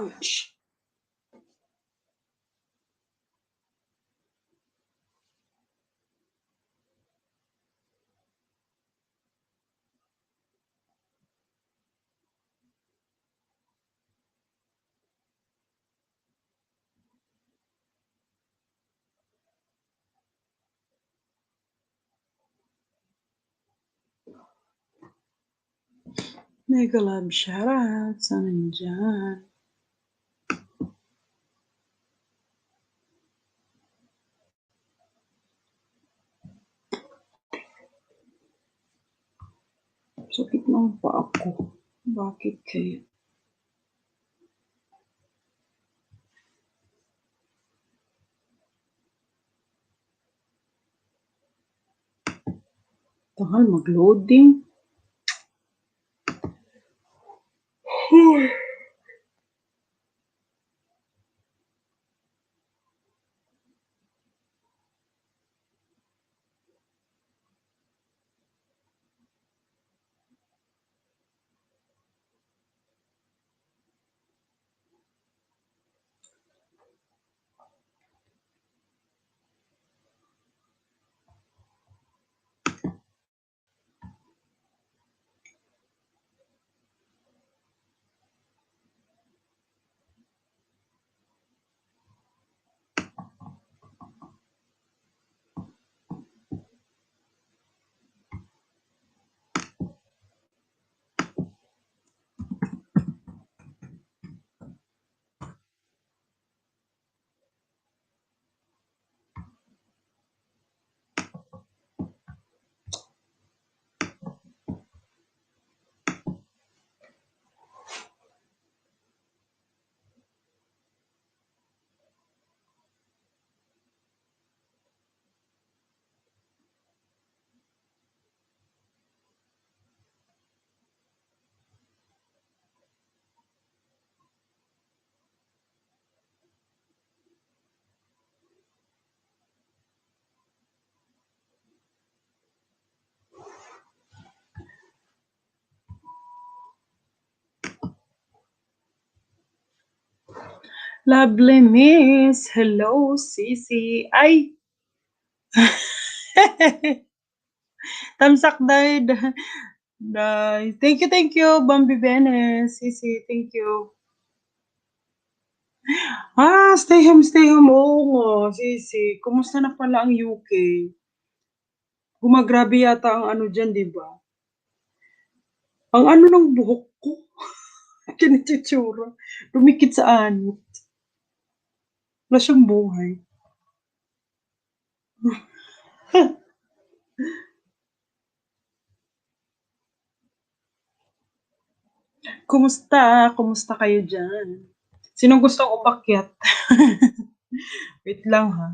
Ouch. Mega love shoutout sa nandyan. Sakit ng paa ko. Bakit kaya? Tagal mag-loading. Lovely miss. Hello, Sisi. Ay! Tamsak. Die. Thank you, thank you, Bambi Benes. Sisi, thank you. Ah, stay home, stay home. Oo nga, Sisi. Kumusta na pala ang UK? Gumagrabe yata ang ano dyan, di ba? Ang ano ng buhok ko. Kinitsitsura. Lumikit sa anit. Wala siyang buhay. Kumusta? Kumusta kayo dyan? Sinong gustong umakyat? Wait lang ha.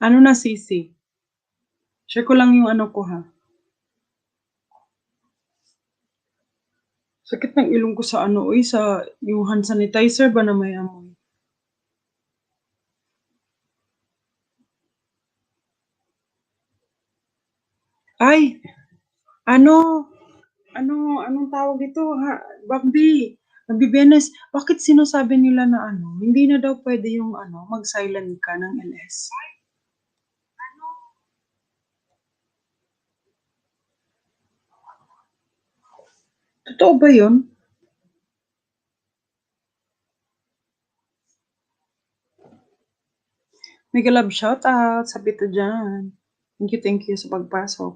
Ano na, Sisi? Share ko lang yung ano ko ha. Sakit ng ilong ko sa ano, uy, sa yung hand sanitizer ba na may amoy? Ay, ano, ano, anong tawag dito, ha? Bambi, Bambi bakit sinasabi nila na ano, hindi na daw pwede yung ano, mag-silent ka ng LS? Totoo ba yun? Mega love shout out sa Pito dyan. Thank you, thank you sa pagpasok.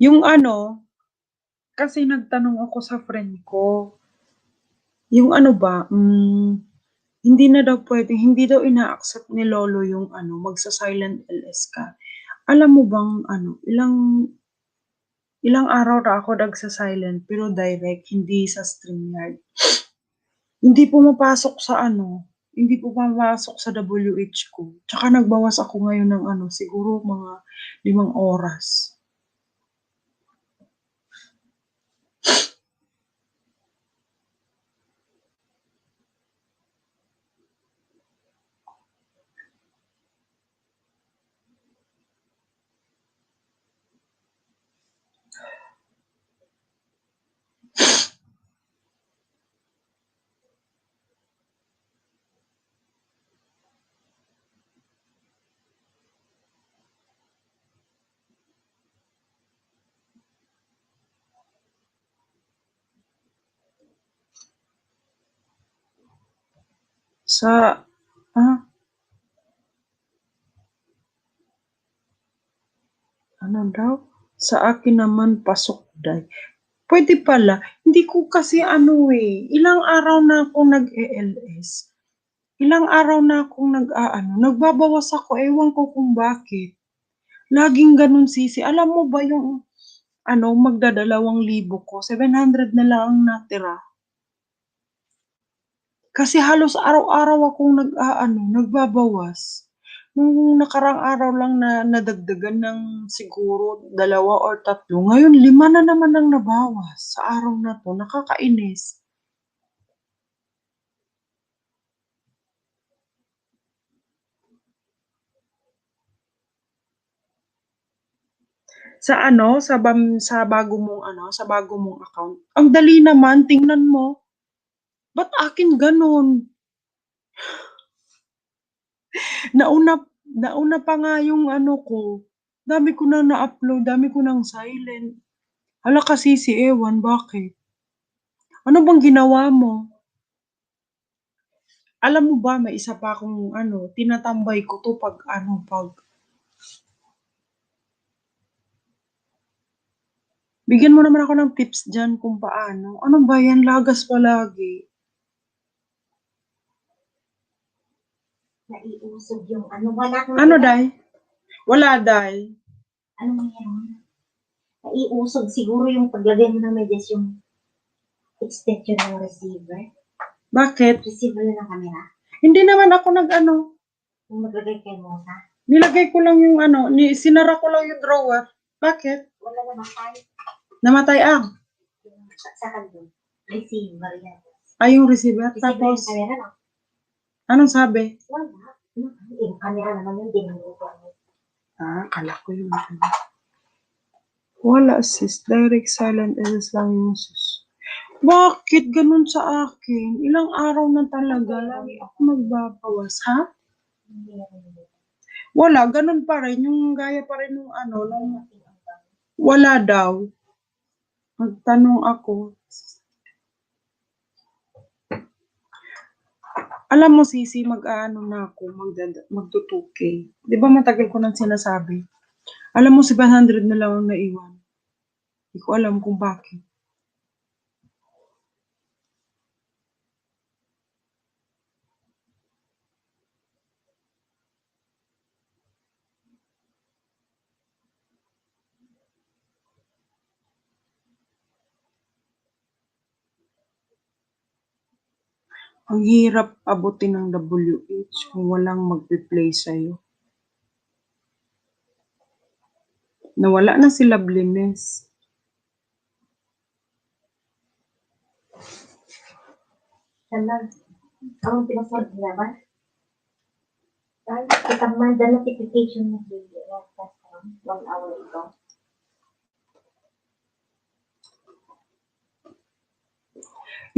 Yung ano, Kasi nagtanong ako sa friend ko. Yung ano ba, hmm, hindi na daw puwedeng hindi daw ina-accept ni lolo yung ano, magsa-silent LS ka. Alam mo bang ano, ilang ilang araw na ako nagsa-silent pero direct, hindi sa StreamYard. Hindi pumapasok sa ano, hindi pumapasok sa WH ko. Tsaka nagbawas ako ngayon ng ano, siguro mga 5 oras. you Sa ah? Ano daw? Sa akin naman pasok day. Puwede pala, hindi ko kasi ano, eh, ilang araw na akong nag-e-LS. Ilang araw na akong nag-aano, nagbabawas ako, ewan ko kung bakit. Laging gano'n sisi. Alam mo ba yung ano, magdadalawang libo ko, 700 na lang ang natira. Kasi halos araw-araw akong nag-aano, nagbabawas. Nung nakaraang araw lang na nadagdagan ng siguro 2 or 3, ngayon 5 na naman ang nabawas sa araw na 'to, nakakainis. Sa ano, sa bam sa bago mong ano, sa bago mong account, ang dali naman, tingnan mo. Ba't akin gano'n? Nauna nauna pa nga yung ano ko, dami ko na na-upload, dami ko ng silent. Hala ka sisi, ewan bakit. Ano bang ginawa mo? Alam mo ba may isa pa akong ano, tinatambay ko 'to 'pag ano, 'pag Bigyan mo naman ako ng tips diyan kung paano. Ano ba 'yan, lagas palagi. Naiusog yung ano, wala kang Ano, day? Wala, day. Ano meron? Naiusog siguro yung paglagay mo ng medyas yung extension ng receiver. Bakit? Receiver yun ng camera. Hindi naman ako nag-ano, Yung maglagay kay Mota. nilagay ko lang yung ano, ni sinara ko lang yung drawer. Bakit? Wala na bakay. Namatay ang. Sa sa doon. Receiver yan. Ay, yung receiver. Receiver Tapos, yung camera no? Anong sabi? Wala. Yung camera naman yun, dinugo mo. Ah, kala ko yun. Wala sis, direct silent LS lang yung sis. Bakit ganun sa akin? Ilang araw na talaga, lagi ako magbabawas, ha? Wala, ganun pa rin, yung gaya pa rin ng ano, nung wala daw. Magtanong ako. Alam mo, Sisi, mag-ano na ako, magtutuki. Di ba matagal ko nang sinasabi? Alam mo, 700 na lang ang naiwan. Hindi ko alam kung bakit. Ang hirap abutin ng WH kung walang magpe-play sa'yo. Nawala na si Loveliness. Sana, ang pinasod nila ba? Dahil kita man, the notification na video, one hour ago.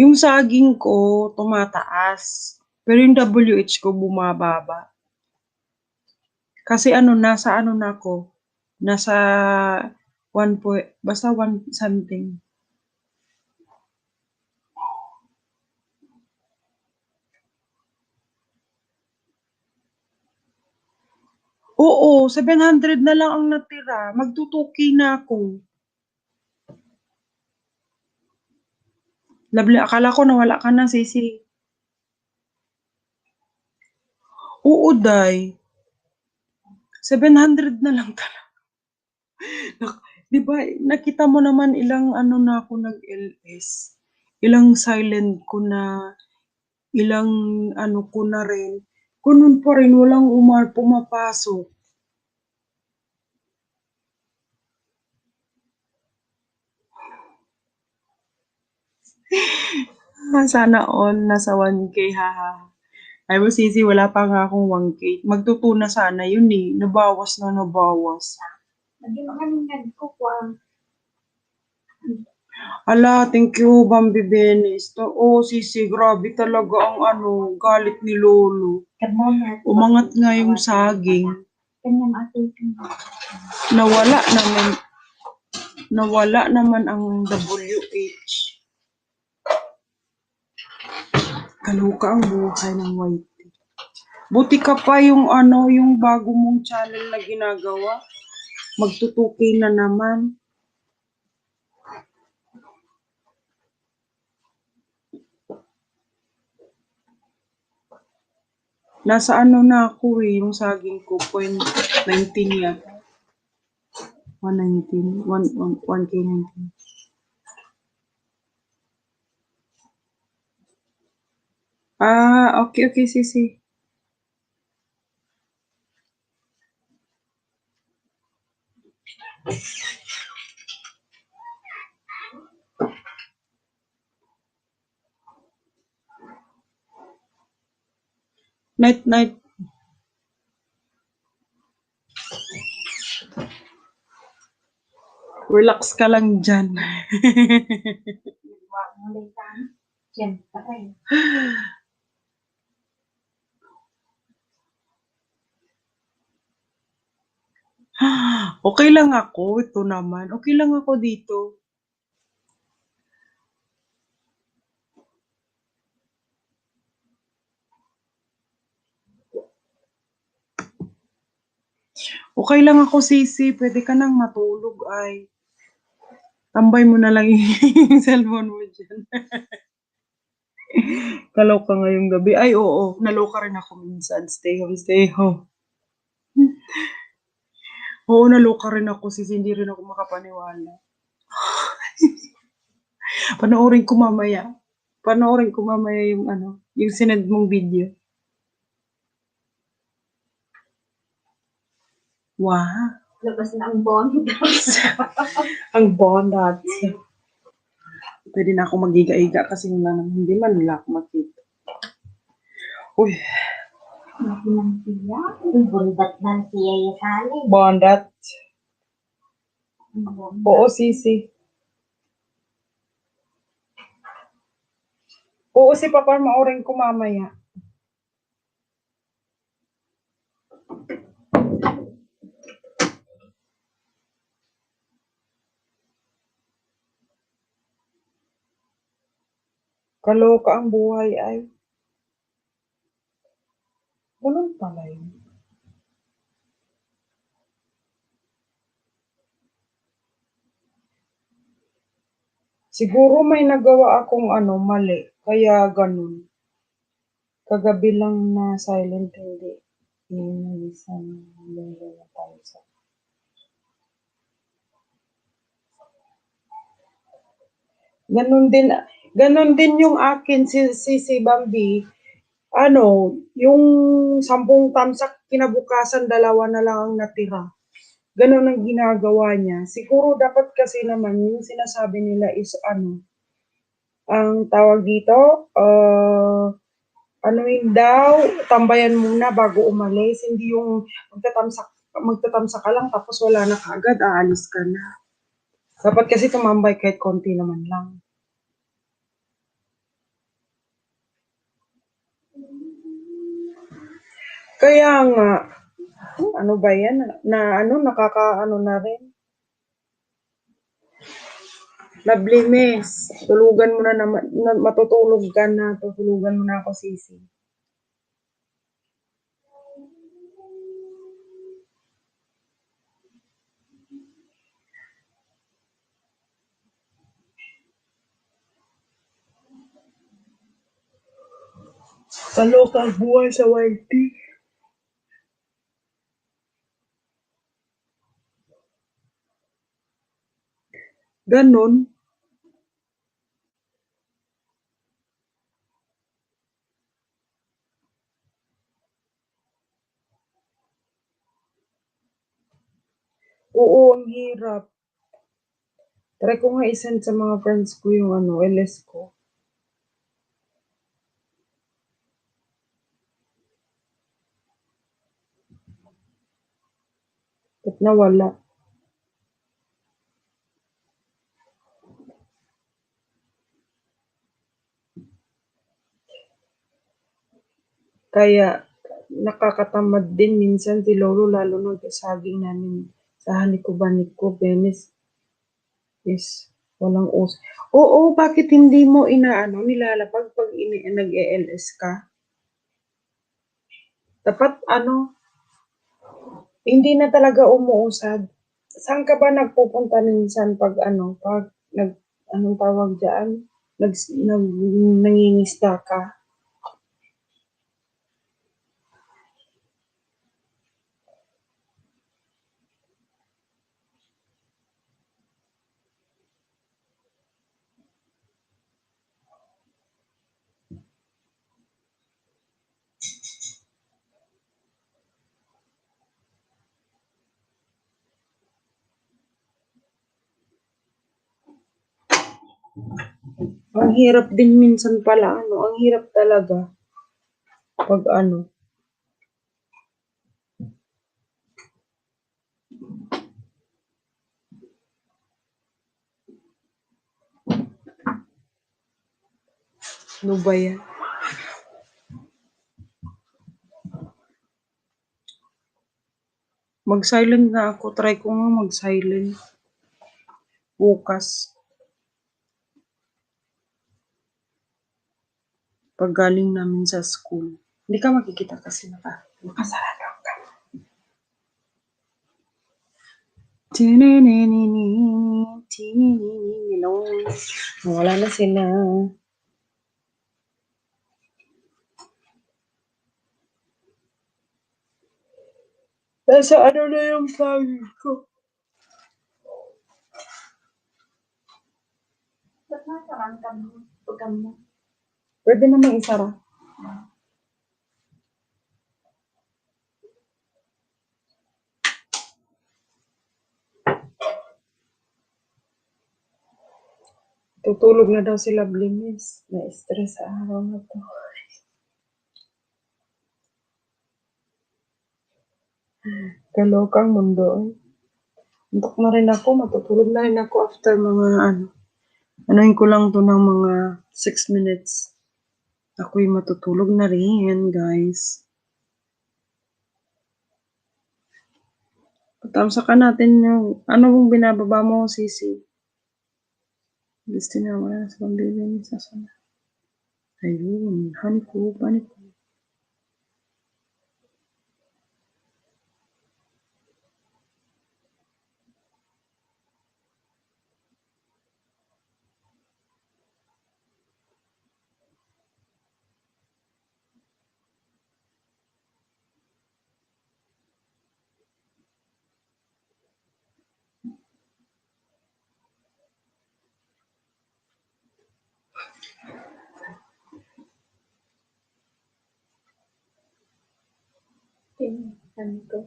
Yung saging ko, tumataas. Pero yung WH ko, bumababa. Kasi ano, nasa ano na ako, nasa 1 point, basta 1 something. Oo, 700 na lang ang natira. Magtutuki na ako. Lovely, akala ko nawala ka na, Sisi. Oo, Day. 700 na lang talaga. Di ba, nakita mo naman ilang ano na ako nag-LS. Ilang silent ko na, ilang ano ko na rin. Ganun pa rin, walang umar, pumapasok. Ah, Sana all nasa 1K, haha. Ay mo, Sisi, wala pa nga akong 1K. Magtutuna sana yun eh. Nabawas na nabawas. Hindi mo kami nagkukuha. Ala, thank you, Bambi Benes. To- Oh, Sisi, grabe talaga ang ano, galit ni Lolo. Umangat nga yung saging. Kanyang Nawala naman. Nawala naman ang WH. Kaluka ang buhay ng white. Buti ka pa yung ano, yung bago mong channel na ginagawa. Magtutuki na naman. Nasa ano na ako eh, yung saging ko, point 19 yata. 119, 1, 1, 1K 19. Ah, okay, okay, sisi. Night, night. Relax ka lang dyan. Wag mo lang tan. Siyempre. Okay lang ako. Ito naman. Okay lang ako dito. Okay lang ako, Sisi. Pwede ka nang matulog, ay. Tambay mo na lang yung cellphone mo dyan. Kaloka ngayong gabi. Ay, oo. Naloka rin ako minsan. Stay home, stay home. Oo, naloka rin ako. Sisi, hindi rin ako makapaniwala. Panoorin ko mamaya. Panoorin ko mamaya yung ano, yung sinend mong video. Wow. Labas na ang bond. Ang bondat. Pwede na ako magiga-iga kasi wala naman, hindi man nila ako makita. Uy, Laki ng siya. Bundat ng siya yung sali. bondat. Oo, sisi. Oo, si Papa, maoring ko mamaya. Kaloka ang buhay ay. Ganun pala yun. Siguro may nagawa akong ano, mali. Kaya ganun. Kagabi lang na silent, hindi. Inalisan linggo na tayo sa... Ganun din, ganun din yung akin, si, si, si Bambi. Ano, yung sampung tamsak kinabukasan, dalawa na lang ang natira. Ganun ang ginagawa niya. Siguro dapat kasi naman yung sinasabi nila is ano, ang tawag dito, uh, yun daw, tambayan muna bago umalis. Hindi yung magtatamsak, magtatamsak ka lang tapos wala na kagad, aalis ka na. Dapat kasi tumambay kahit konti naman lang. Kaya nga, ano ba yan? Na ano, nakaka ano na rin. Miss. Tulugan mo na naman, na, matutulog ka na. Tutulugan mo na ako, sisi. Kaloka ang buhay sa YT. Ganon. Oo, ang hirap. Try ko nga isend sa mga friends ko yung ano, LS ko. Ba't nawala? Kaya nakakatamad din minsan si Lolo lalo na saging namin sa Haniko-Baniko, Venice is walang us. Oo, bakit hindi mo inaano nilalapag pag ini nag-ELS ka? Dapat ano, hindi na talaga umuusad. Saan ka ba nagpupunta minsan pag ano, pag nag, anong tawag dyan? Nag, nag, nangingista ka? Ang hirap din minsan pala, ano, ang hirap talaga. Pag ano. Ano ba yan? Mag-silent na ako. Try ko nga mag-silent. Bukas. Pag galing namin sa school. Hindi ka makikita kasi naka, nakasarado ka. Wala na sila. Nasa ano na yung saging ko? Ba't nasarang ka mo? Pagam mo. Pwede namang isara. Tutulog na daw sila Blinis. Na-stress sa araw na to. Kalokang mundo eh. Antok na rin ako. Matutulog na rin ako after mga ano. Anuhin ko lang to ng mga 6 minutes. Ako'y matutulog na rin, guys. Patamsakan natin yung, ano bang binababa mo, Sisi? Gusto na wala sa pambibig sa sana. Ayun, honey ko, honey ko. Tingnan ko.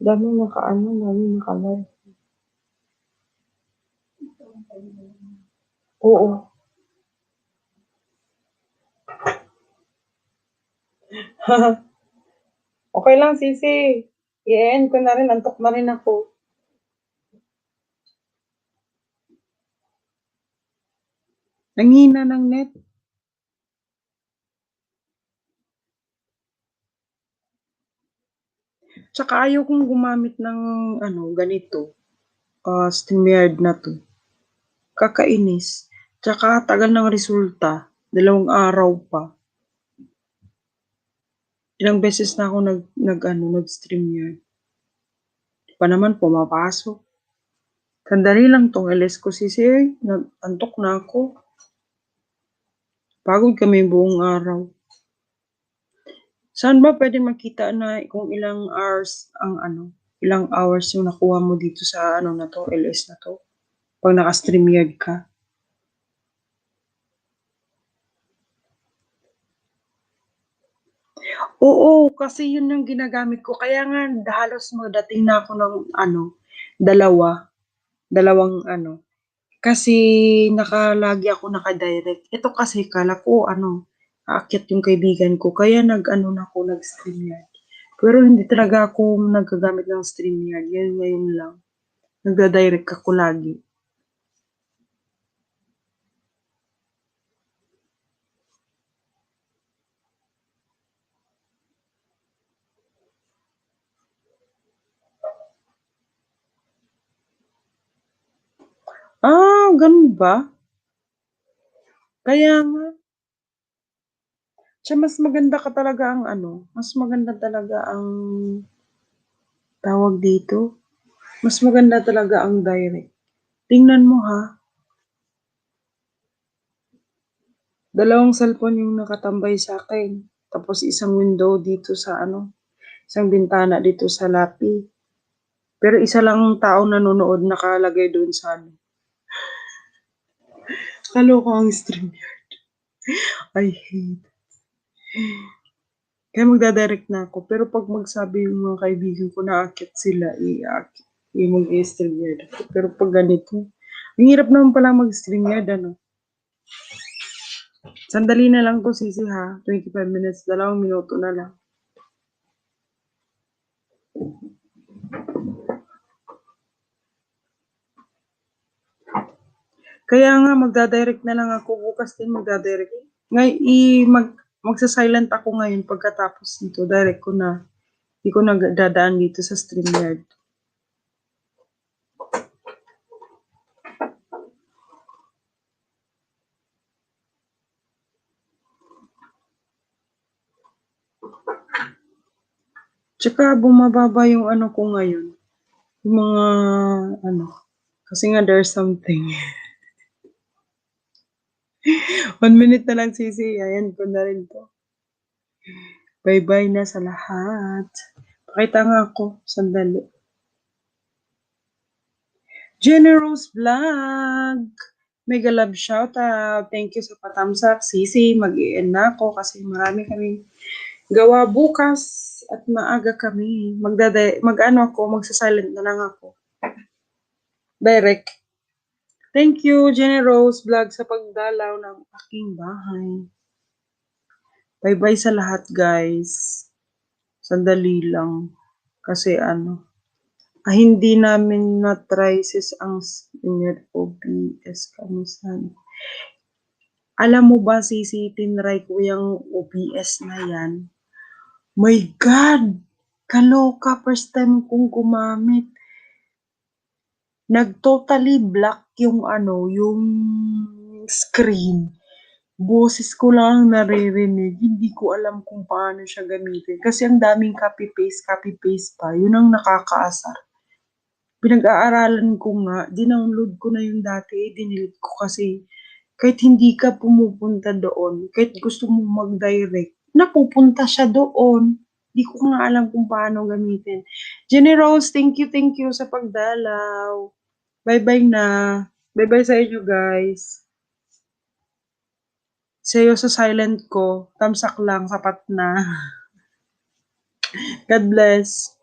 Dami naka ano, dami naka live. Oo. okay lang, Sisi. I-end ko na rin. Antok na rin ako. Ang hina ng net. Tsaka ayaw kong gumamit ng ano, ganito. Uh, StreamYard na to. Kakainis. Tsaka tagal ng resulta. Dalawang araw pa. Ilang beses na ako nag, nag ano, nag-StreamYard. Di pa naman pumapasok. Sandali lang tong LS ko sisi. eh. Antok na ako. Pagod kami buong araw. Saan ba pwede makita na kung ilang hours ang ano, ilang hours yung nakuha mo dito sa ano na to, LS na to? Pag naka-StreamYard ka. Oo, kasi yun yung ginagamit ko. Kaya nga halos magdating na ako ng ano, dalawa. Dalawang ano. Kasi nakalagi ako naka-direct. Ito kasi kala ko ano, aakyat yung kaibigan ko. Kaya nag-ano na ako, nag-StreamYard. Pero hindi talaga ako nagagamit ng StreamYard. Yan ngayon lang. Nagda-direct ako lagi. Ah, ganun ba? Kaya nga. Siya mas maganda ka talaga ang ano, mas maganda talaga ang tawag dito. Mas maganda talaga ang direct. Tingnan mo ha. Dalawang cellphone yung nakatambay sa akin. Tapos isang window dito sa ano, isang bintana dito sa lapi. Pero isa lang ang tao nanonood nakalagay doon sa ano. Kaloko ang StreamYard. I hate. Kaya magdadirect na ako. Pero pag magsabi yung mga kaibigan ko na akit sila, i-akit. i mag-StreamYard ako. Pero pag ganito, ang hirap naman pala mag-StreamYard, ano. Sandali na lang to, sisi ha. 25 minutes, dalawang minuto na lang. Kaya nga magdadirect na lang ako bukas din magdadirect. Ngay i mag magsa-silent ako ngayon pagkatapos nito. Direct ko na. Hindi ko na dadaan dito sa StreamYard. Tsaka bumababa yung ano ko ngayon. Yung mga ano. Kasi nga there's something. One minute na lang, Sisi. Ayan ko na rin to. Bye-bye na sa lahat. Pakita nga ako. Sandali. Generous Vlog. Mega love shoutout. Thank you sa patamsak. Sisi, mag end na ako kasi marami kaming gawa bukas at maaga kami. Magdada mag-ano ako, magsa-silent na lang ako. Direct. Thank you, Generous Vlog, sa pagdalaw ng aking bahay. Bye-bye sa lahat, guys. Sandali lang. Kasi ano, ah, hindi namin na-try ang senior OBS kamisan. Alam mo ba, Sisi, tinry ko yung OBS na yan. My God! Kaloka, first time kong gumamit nag-totally black yung ano, yung screen. Boses ko lang naririnig. Hindi ko alam kung paano siya gamitin. Kasi ang daming copy-paste, copy-paste pa. Yun ang nakakaasar. Pinag-aaralan ko nga, dinownload ko na yung dati, dinilit ko kasi kahit hindi ka pumupunta doon, kahit gusto mo mag-direct, napupunta siya doon. Hindi ko nga alam kung paano gamitin. Rose, thank you, thank you sa pagdalaw. Bye-bye na. Bye-bye sa inyo, guys. Sa'yo sa silent ko, tamsak lang, sapat na. God bless.